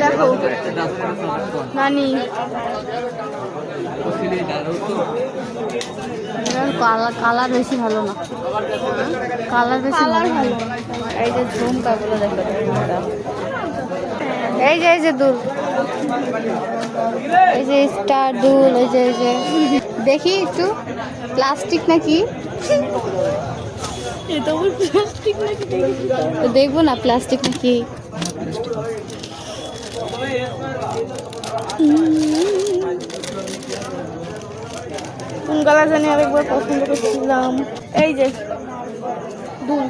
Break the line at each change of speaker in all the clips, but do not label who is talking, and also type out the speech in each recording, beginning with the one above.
দেখো নানি।
Colour colour বেশি ভালো না। কালার বেশি ভালো
ভালো
না। এই যে ঝুমকাগুলো দেখো এই যে এই যে দুল এই যে স্টার দুল এই যে এই যে। দেখি একটু প্লাস্টিক নাকি? দেখব না প্লাস্টিক নাকি।
কোন কালার জানি আরেকবার পছন্দ করছিলাম। এই যে দুল।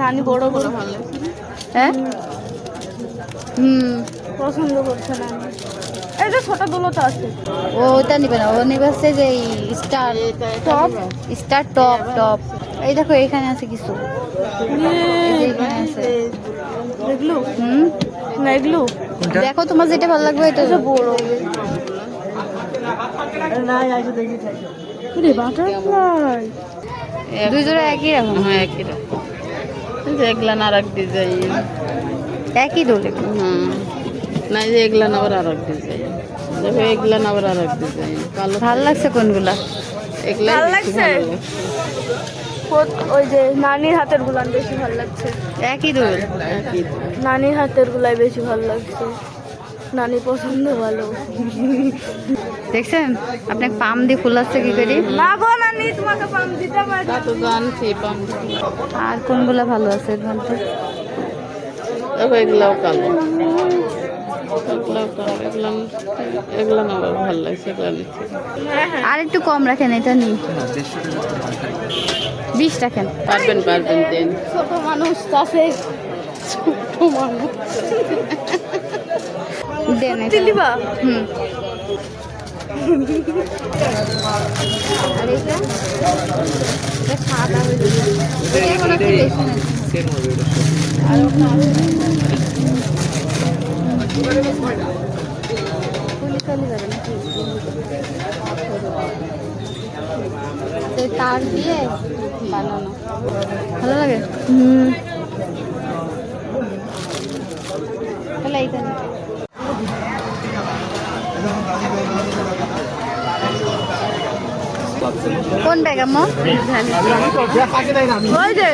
নানি বড় বড়
হ্যাঁ? হুম।
পছন্দ করছে নানি। এই যে ছোট দুলো তো আছে।
ও ওটা নিবে না। ও নিবে যে star
top
star top top এই দেখো এখানে আছে কিছু।
এগুলো এগুলো
দেখো তোমার যেটা ভালো লাগবে এটা
বড়।
দুই জোড়া একই রকম।
হ্যাঁ একই রকম। ডিজাইন
একই দোলে
হুম। না যে এগুলান আবার আর এক ডিজাইন দেখো এগুলান আবার আর এক ডিজাইন কালো
ভালো লাগছে কোনগুলা?
এগুলাই
ভালো লাগছে? ওই যে নানির হাতের গুলান বেশি ভালো লাগছে।
একই দোল
নানির হাতের গুলাই বেশি ভালো লাগছে। নানি পছন্দ ভালো।
দেখছেন? আপনি পাম দিয়ে ফুলাচ্ছে কি করি?
না গো নানি তোমাকে পাম দিতে পারি
তো জানছি পাম
আর কোনগুলা ভালো আছে বলতে
দেখো এগুলাও কালো।
আর একটু কম রাখেন এটা নি বিশ রাখেন
পারবেন পারবেন দেন।
ছোট মানুষ আছে ছোট মানুষ।
দেন।
দিলিবা
হুম। আর এটা এটা সাদা হয়ে তার দিয়ে বানানো ভালো লাগে।
হুম
তাহলে এইটা নে। কোন ব্যাগ
ওই যে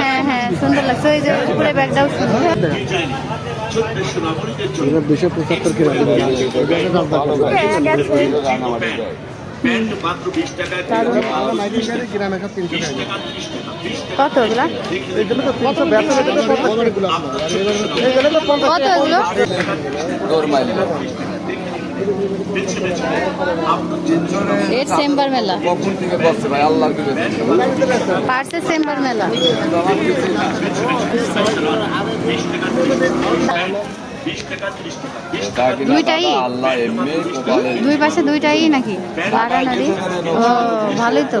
হ্যাঁ হ্যাঁ সুন্দর লাগছে। ওই যে উপরে ব্যাগটাও সুন্দর।
দুশো পঁচাত্তর
কত ওগুলা?
পঞ্চাশ
কত ওগুলো এর চেম্বার মেলা।
কখন থেকে বসছে ভাই? আল্লাহ
পার্সের চেম্বার মেলা। দুইটাই? দুই পাশে দুইটাই নাকি? বাগানারি ও ভালোই তো।